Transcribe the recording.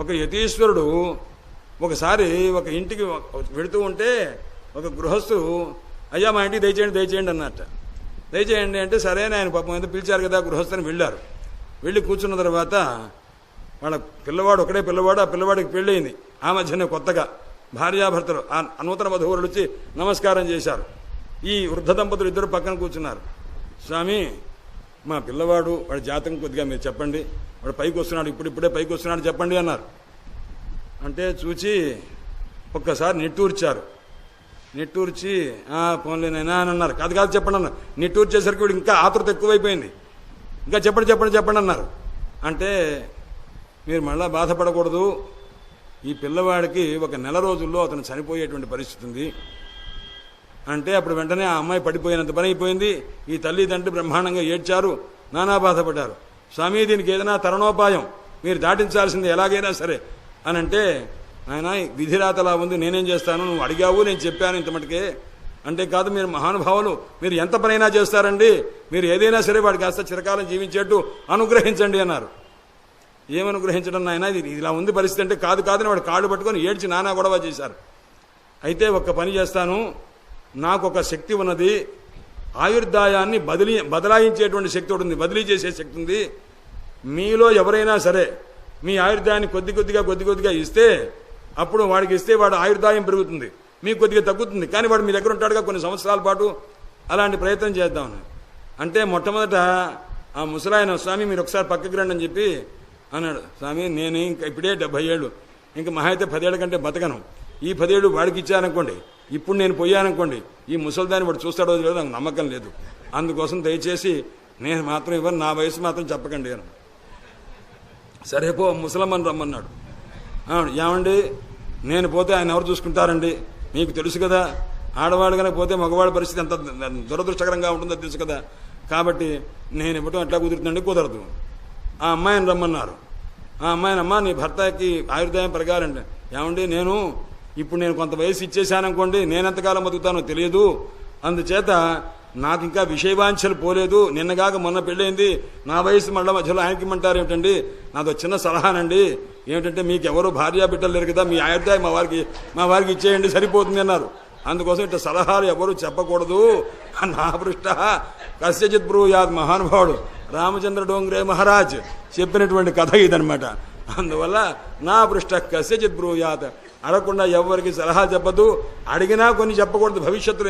ఒక యతీశ్వరుడు ఒకసారి ఒక ఇంటికి వెళుతూ ఉంటే ఒక గృహస్థు అయ్యా మా ఇంటికి దయచేయండి దయచేయండి అన్నట్ట. దయచేయండి అంటే సరే ఆయన పాపం ఏదో పిలిచారు కదా గృహస్థుని వెళ్ళారు. వెళ్ళి కూర్చున్న తర్వాత వాళ్ళ పిల్లవాడు ఒకడే పిల్లవాడు ఆ పిల్లవాడికి పెళ్ళయింది. ఆ మధ్యనే కొత్తగా భార్యాభర్తలు ఆ నూతన వధువులు వచ్చి నమస్కారం చేశారు. ఈ వృద్ధ దంపతులు ఇద్దరు పక్కన కూర్చున్నారు. స్వామి మా పిల్లవాడు వాడి జాతకం కొద్దిగా మీరు చెప్పండి. వాడు పైకి వస్తున్నాడు ఇప్పుడిప్పుడే పైకి వస్తున్నాడు చెప్పండి అన్నారు. అంటే చూచి ఒక్కసారి నిట్టూర్చారు. నిట్టూర్చి పోన్లేనైనా అని అన్నారు. కాదు కాదు చెప్పండి అన్నారు. నిట్టూర్చేసరికి వీడు ఇంకా ఆతృత ఎక్కువైపోయింది. ఇంకా చెప్పండి చెప్పండి చెప్పండి అన్నారు. అంటే మీరు మళ్ళీ బాధపడకూడదు. ఈ పిల్లవాడికి ఒక నెల రోజుల్లో అతను చనిపోయేటువంటి పరిస్థితి ఉంది. అంటే అప్పుడు వెంటనే ఆ అమ్మాయి పడిపోయినంత పని అయిపోయింది. ఈ తల్లిదండ్రి బ్రహ్మాండంగా ఏడ్చారు. నానా బాధపడ్డారు. స్వామి దీనికి ఏదైనా తరుణోపాయం. మీరు దాటించాల్సింది ఎలాగైనా సరే. అని అంటే ఆయన విధిరాతలా ఉంది నేనేం చేస్తాను? నువ్వు అడిగావు నేను చెప్పాను ఇంత మటుకే. అంటే కాదు మీరు మహానుభావులు. మీరు ఎంత పనైనా చేస్తారండి. మీరు ఏదైనా సరే వాడికి కాస్త చిరకాలం జీవించేట్టు అనుగ్రహించండి అన్నారు. ఏమనుగ్రహించడం నాయన? ఇది ఇలా ఉంది పరిస్థితి అంటే కాదు కాదని వాడు కాళ్ళు పట్టుకొని ఏడ్చి నానా గొడవ చేశారు. అయితే ఒక్క పని చేస్తాను. నాకు ఒక శక్తి ఉన్నది. ఆయుర్దాయాన్ని బదిలీ బదలాయించేటువంటి శక్తి ఒకటి ఉంది బదిలీ చేసే శక్తి ఉంది. మీలో ఎవరైనా సరే మీ ఆయుర్దాయాన్ని కొద్ది కొద్దిగా కొద్ది కొద్దిగా ఇస్తే అప్పుడు వాడికి ఇస్తే వాడు ఆయుర్దాయం పెరుగుతుంది. మీకు కొద్దిగా తగ్గుతుంది. కానీ వాడు మీ దగ్గర ఉంటాడుగా కొన్ని సంవత్సరాల పాటు అలాంటి ప్రయత్నం చేద్దామని అంటే మొట్టమొదట ఆ ముసలాయన స్వామి మీరు ఒకసారి పక్కకి రండి అని చెప్పి అన్నాడు. స్వామి నేను ఇంకా ఇప్పుడే డెబ్బై ఏళ్ళు. ఇంకా మహా అయితే పదేళ్ళ కంటే బతకను. ఈ పదేళ్ళు వాడికి ఇచ్చాననుకోండి ఇప్పుడు నేను పోయాననుకోండి ఈ ముసలిదాన్ని వాడు చూస్తాడో లేదో నాకు నమ్మకం లేదు. అందుకోసం దయచేసి నేను మాత్రం ఇవ్వను నా వయసు మాత్రం చెప్పకండి అని సరే పో ముసలమ్మని రమ్మన్నాడు. ఏమండి? నేను పోతే ఆయన ఎవరు చూసుకుంటారండి? మీకు తెలుసు కదా ఆడవాడు కనుక పోతే మగవాడి పరిస్థితి ఎంత దురదృష్టకరంగా ఉంటుందో తెలుసు కదా. కాబట్టి నేను ఇవ్వటం ఎట్లా కుదురుతుందండి? కుదరదు. ఆ అమ్మాయిని రమ్మన్నారు. ఆ అమ్మాయినమ్మ నీ భర్తకి ఆయుర్దాయం పెరగాలండి. ఏమండి నేను ఇప్పుడు నేను కొంత వయసు ఇచ్చేశాననుకోండి నేనెంతకాలం బతుకుతానో తెలియదు. అందుచేత నాకు ఇంకా విషయవాంఛలు పోలేదు. నిన్నగాక మొన్న పెళ్ళైంది నా వయసు మళ్ళీ మధ్యలో ఆయనకి ఇమ్మంటారు ఏమిటండి? నాదో చిన్న సలహానండి. ఏమిటంటే మీకు ఎవరు భార్యా బిడ్డలు లేరు కదా మీ ఆయుర్దాయ మా వారికి మా వారికి ఇచ్చేయండి సరిపోతుంది అన్నారు. అందుకోసం ఇట్లా సలహాలు ఎవరు చెప్పకూడదు. నా పృష్ట కస్యచిత్ బ్రూయాద్ మహానుభావుడు రామచంద్ర డోంగ్రే మహారాజ్ చెప్పినటువంటి కథ ఇదనమాట అందువల్ల నా పృష్ట కస్యచిత్ బ్రూయాత్ అడగకుండా ఎవరికి సలహా చెప్పదు. అడిగినా కొన్ని చెప్పకూడదు. భవిష్యత్తులో